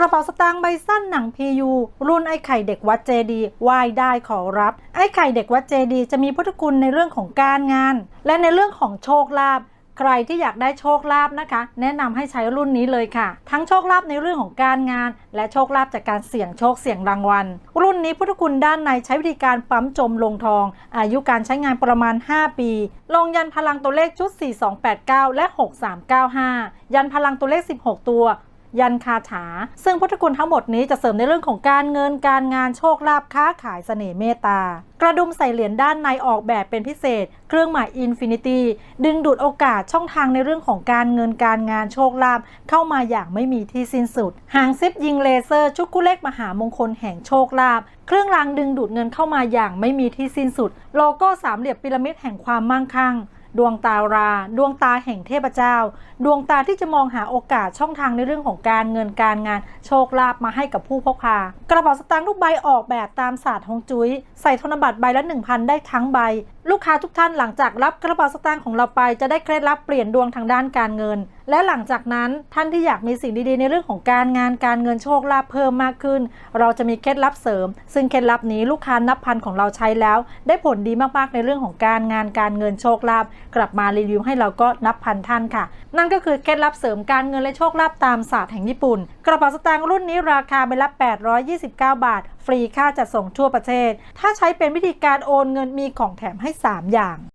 กระเป๋าสตางค์ใบสั้นหนัง PU รุ่นไอ้ไข่เด็กวัดเจดีไหว้ได้ขอรับ ไอ้ไข่เด็กวัดเจดีจะมีพุทธคุณในเรื่องของการงาน และในเรื่องของโชคลาภใครที่อยากได้โชคลาภนะคะ แนะนำให้ใช้รุ่นนี้เลยค่ะ ทั้งโชคลาภในเรื่องของการงาน และโชคลาภจากการเสี่ยงโชคเสี่ยงรางวัล รุ่นนี้พุทธคุณด้านในใช้วิธีการปั๊มจมลงทอง อายุการใช้งานประมาณ 5 ปี ลงยันพลังตัวเลขชุด 4289 และ 6395 ยันพลังตัวเลข 16 ตัว ยันคาถา ซึ่งพุทธคุณทั้งหมดนี้จะเสริมในเรื่องของการเงินการงานโชคลาภค้าขายเสน่ห์เมตตา กระดุมใส่เหรียญด้านในออกแบบเป็นพิเศษ เครื่องหมายอินฟินิตี้ดึงดูดโอกาสช่องทางในเรื่องของการเงินการงานโชคลาภเข้ามาอย่างไม่มีที่สิ้นสุด หางซิปยิงเลเซอร์ชุดคู่เลขมหามงคลแห่งโชคลาภเครื่องรางดึงดูดเงินเข้ามาอย่างไม่มีที่สิ้นสุด โลโก้สามเหลี่ยมพีระมิดแห่งความมั่งคั่ง ดวงตารา ดวงตาแห่งเทพเจ้า ดวงตาที่จะมองหาโอกาสช่องทางในเรื่องของการเงินการงาน โชคลาภมาให้กับผู้พกพา กระเป๋าสตางค์ทุกใบออกแบบตามศาสตร์ฮงจุ้ย ใส่ธนบัตรใบละ 1,000 ได้ทั้งใบ ลูกค้าทุกท่านหลังจากรับกระเป๋าสตางค์ของเราไปจะได้เคล็ดลับเปลี่ยนดวงทางด้านการเงิน และหลังจากนั้นท่านที่อยากมีสิ่งดีๆ ในเรื่องของการงานการเงินโชคลาภเพิ่มมากขึ้น เราจะมีเคล็ดลับเสริม ซึ่งเคล็ดลับนี้ลูกค้านับพันของเราใช้แล้ว ได้ผลดีมากๆในเรื่องของการงานการเงินโชคลาภกลับมารีวิวให้เราก็นับพันท่านค่ะ นั่นก็คือเคล็ดลับเสริมการเงินและโชคลาภตามศาสตร์แห่งญี่ปุ่น กระเป๋าสตางค์รุ่นนี้ราคาใบละ829 บาท ฟรีค่าจัดส่งทั่วประเทศ ถ้าใช้เป็นวิธีการโอนเงินมีของแถมให้ 3 อย่าง